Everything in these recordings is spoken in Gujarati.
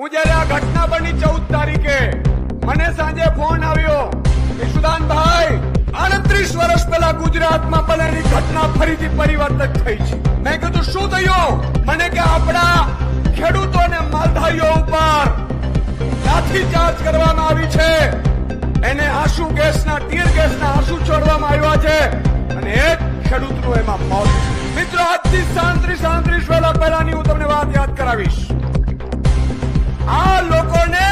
હું જયારે આ ઘટના બની ચૌદ તારીખે મને સાંજે ફોન આવ્યો કે, સુદાનભાઈ, આડત્રીસ વર્ષ પહેલા ગુજરાતમાં બનેલી ઘટના ફરીથી પરિવર્તન થઈ છે. મેં કીધું, શું થયું? મને કે, આપણા ખેડૂતો અને માલધારીઓ ઉપર લાઠીચાર્જ કરવામાં આવી છે? એને આંસુ ગેસના, ટીયર ગેસના આંસુ છોડવામાં આવ્યા છે અને એક ખેડૂતનું એમાં મોત. મિત્રો, આજથી સાંત્રીસ સાંત્રીસ વેલા પહેલાની હું તમને વાત યાદ કરાવીશ. આ લોકોને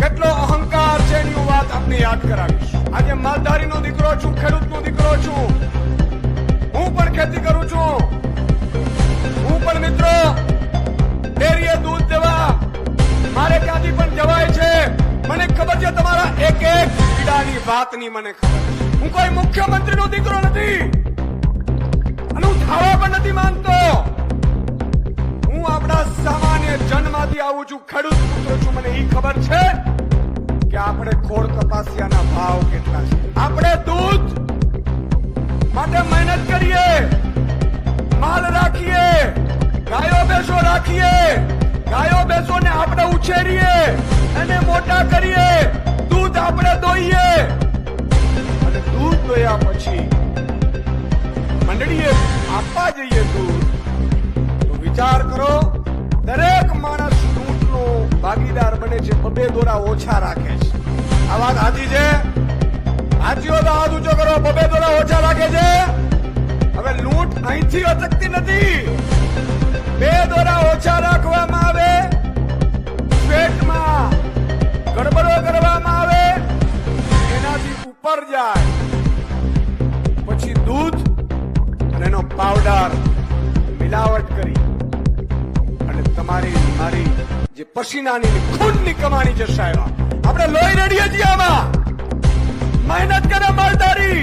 કેટલો અહંકાર છે એની વાત આપને યાદ કરાવીશ. આજે માલધારીનો દીકરો છું, ખેડૂતનો દીકરો છું. હું પણ ખેતી કરું છું. હું પણ મિત્રો ડેરીએ દૂધ દેવા. મારે ક્યાંથી પણ જવાય છે? મને ખબર છે તમારા એક એક પીડાની વાતની મને ખબર હું કોઈ મુખ્યમંત્રીનો દીકરો નથી. અને હું થવા પણ નથી માંગતો હું આપણા સામાન્ય જન્મમાંથી આવું છું, ખેડૂત પુત્ર છું, મને એ ખબર છે કે આપણે ખોળ કપાસિયાના ભાવ કેટલા છે. આપણે દૂધ માટે મહેનત કરીએ, માલ રાખીએ, ગાયો ભેંસો રાખીએ, ગાયો ભેંસોને આપણે ઉછેરીએ એને મોટા કરીએ, દૂધ આપણે દોઈએ. અને દૂધ દોયા પછી બને છે બબે દોરા ઓછા રાખે છે. આ વાત સાચી છે? હાથીઓ તો હાથ ઊંચો કરો બબે દોરા ઓછા રાખે છે? હવે લૂંટ અહીંથી અટકતી નથી. બે દોરા ઓછા રાખવામાં આવે, પેટમાં ગડબડો કરવામાં આવે, એનાથી ઉપર જાય. પછી દૂધ અને એનો પાવડર મિલાવટ કરી. જે પસીનાની ખૂનની કમાણી છે સાહેબ. આપણે લોહી રેડીએ છીએ આમાં. મહેનત કરે માલધારી.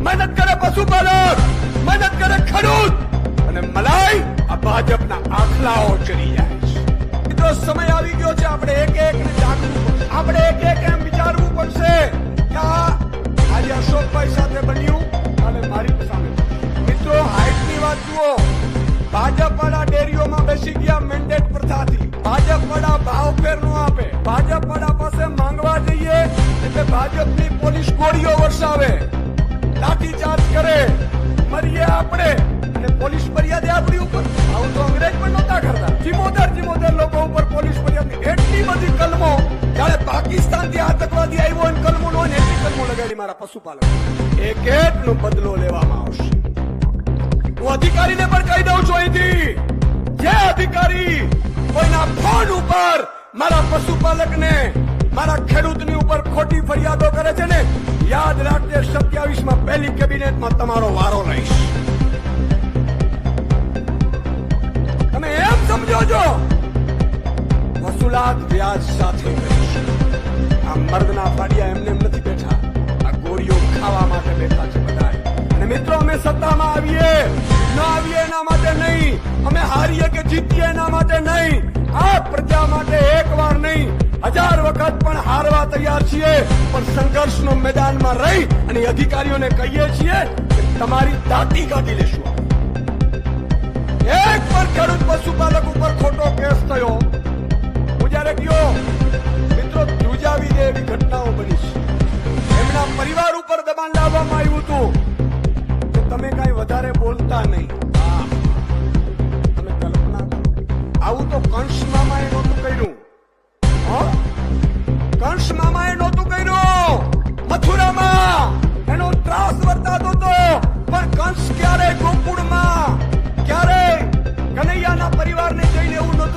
મહેનત કરે પશુપાલક. મહેનત કરે ખેડૂત. અને મલાઈ આ ભાજપના આખલાઓ ચડી જાય છે. સમય આવી ગયો છે. આપણે એક એક ને જાગૃત આપણે એક એક એમ વિચારવું પડશે કે આજે અશોકભાઈ સાથે આપે. ભાજપ વાળા પાસે માંગવા જઈએ, એટલે ભાજપની પોલીસ ગોળીઓ વરસાવે. લાઠીચાર્જ કરે. મરીએ આપણે. અને પોલીસ ફરિયાદે આપણી ઉપર. આવું તો અંગ્રેજ પણ નહોતા કરતા. ચિમોતેર ચિમોતેર લોકો ઉપર પોલીસ ફરિયાદ એટલી બધી કલમો. જયારે પાકિસ્તાનથી આતંકવાદી આવ્યો અને કલમો નો ને એટલી કલમો લગાડી મારા પશુપાલક. એક એક નો બદલો લેવામાં આવશે. હું અધિકારીને પણ કહી દઉં છું અહીંથી. જે અધિકારી કોઈના ફોન ઉપર મારા પશુપાલકને મારા ખેડૂતની ઉપર ખોટી ફરિયાદો કરે છે ને, યાદ રાખજે સત્યાવીસમાં પહેલી કેબિનેટમાં તમારો વારો લઈશ. તમે એમ સમજો છો? વસુલાત વ્યાજ સાથે આ મર્દના ફાડિયા એમને એમ નથી બેઠા. આ ગોળીઓ ખાવા માટે બેઠા છે બધા અને મિત્રો, અમે સત્તામાં આવીએ. ન આવીએ એના માટે નહીં. અમે હારીએ કે જીતીએ એના માટે નહીં. આ પ્રજા માટે એક વાર નહીં, હજાર વખત પણ હારવા તૈયાર છીએ, પણ સંઘર્ષનો મેદાનમાં રહી અને અધિકારીઓને કહીએ છીએ તમારી દાંતી કાઢી લેશું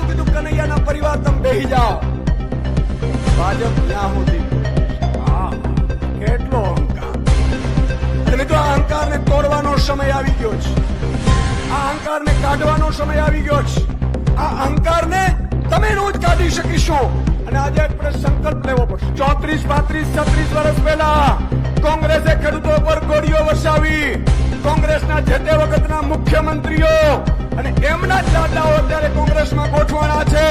નહોતું કીધું કનૈયાના પરિવાર તમે બેહી જાઓ. ભાજપ ત્યાં સુધી કેટલો અહંકાર. એટલે મિત્રો, આ અહંકારને તોડવાનો સમય આવી ગયો છે. આ અહંકારને કાઢવાનો સમય આવી ગયો છે. આ અહંકારને તમે રોજ કાઢી શકીશો. અને આજે આપણે સંકલ્પ લેવો પડશે. ચોત્રીસ, પાંત્રીસ, છત્રીસ વર્ષ પહેલા કોંગ્રેસે ખેડૂતો પર ગોળીઓ વરસાવી. કોંગ્રેસના જે તે વખતના મુખ્યમંત્રીઓ અને એમના જ દાદાઓ અત્યારે કોંગ્રેસમાં ગોઠવાણા છે.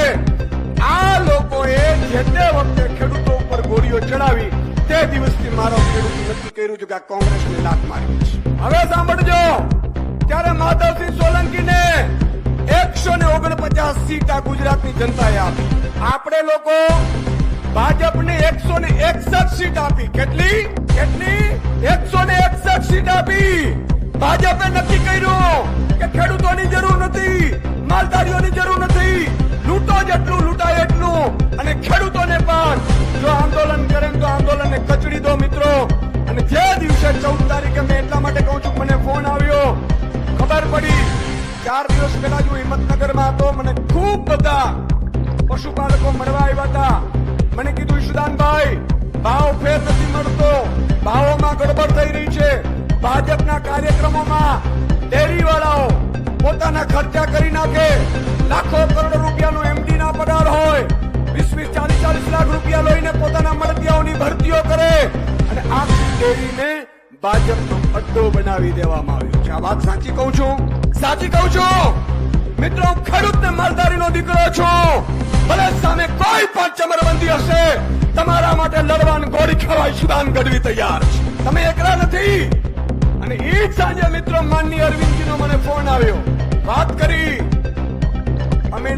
આ લોકોએ જે તે વખતે ખેડૂતો ઉપર ગોળીઓ ચડાવી, તે દિવસથી મારો ખેડૂત નક્કી કર્યું છે કે આ કોંગ્રેસને લાત મારી છે. હવે સાંભળજો. ત્યારે માધવસિંહ સોલંકીને એકસો ને ઓગણપચાસ સીટ આ ગુજરાતની જનતાએ આપી. આપણે લોકો ભાજપને એકસો ને એકસઠ સીટ આપી. કેટલી? કેટલી? એકસો ને એકસઠ સીટ આપી. ભાજપે નક્કી કર્યું કે ખેડૂતોની જરૂર નથી, માલધારીઓની જરૂર નથી. લૂંટો જેટલું લૂંટાય એટલું. અને ખેડૂતોને પણ, જો આંદોલન કરે તો આંદોલનને કચડી દો મિત્રો. અને જે દિવસે ચૌદ તારીખે મેં એટલા માટે કહું છું મને ફોન આવ્યો. ખબર પડી, ચાર દિવસ પહેલા જો હિંમતનગરમાં હતો. મને ખૂબ બધા પશુપાલકો મળવા આવ્યા હતા. મને કીધું, ઈશુદાનભાઈ, ભાવ ફેર નથી મળતો. ભાવોમાં ગડબડ ભાજપના કાર્યક્રમોમાં ડેરીવાળાઓ પોતાના ખર્ચા કરી નાખે. લાખો કરોડ રૂપિયાનો એમડી ના પગાર હોય. વીસ વીસ ચાલીસ ચાલીસ લાખ રૂપિયા લઈને પોતાના મળતિયાઓની ભરતીઓ કરે. અને આખી ડેરીને ભાજપનો અડ્ડો બનાવી દેવામાં આવ્યો છે. આ વાત સાચી કહું છું? સાચી કહું છું? મિત્રો ખેડૂત ને માલધારીનો દીકરો છું. ભલે સામે કોઈ પણ ચમરબંધી હશે, તમારા માટે લડવાનું ગોળી ખાવા સુદાન ગઢવી તૈયાર છે. તમે એકલા નથી. અને એ જ સાંજે મિત્રો માનની અરવિંદજીનો મને ફોન આવ્યો. વાત કરી. અમે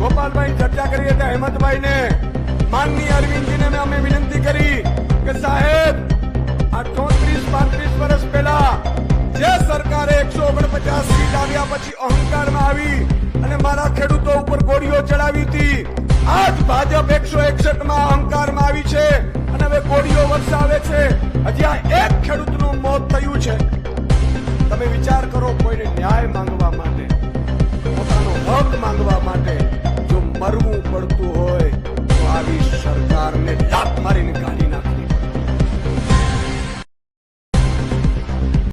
ગોપાલભાઈ ચર્ચા કરી હતા હેમંતભાઈ ને માનની અરવિંદજીને અમે વિનંતી કરી કે સાહેબ, આ ચોત્રીસ, પાંત્રીસ વર્ષ પહેલા જે સરકારે એકસો ઓગણપચાસ સીટ આવ્યા પછી અહંકારમાં આવી અને મારા ખેડૂતો ઉપર ગોળીઓ ચડાવી હતી, આજ ભાજપ એકસો એકસઠમાં અહંકારમાં આવી છે અને હવે ગોળીઓ વરસાવે છે. હજી આ એક ખેડૂતનું મોત છે. તમે વિચાર કરો કોઈને ન્યાય માંગવા માટે, પોતાનો હક માંગવા માટે જો મરવું પડતું હોય, તો આવી સરકારને લાત મારીને કાઢી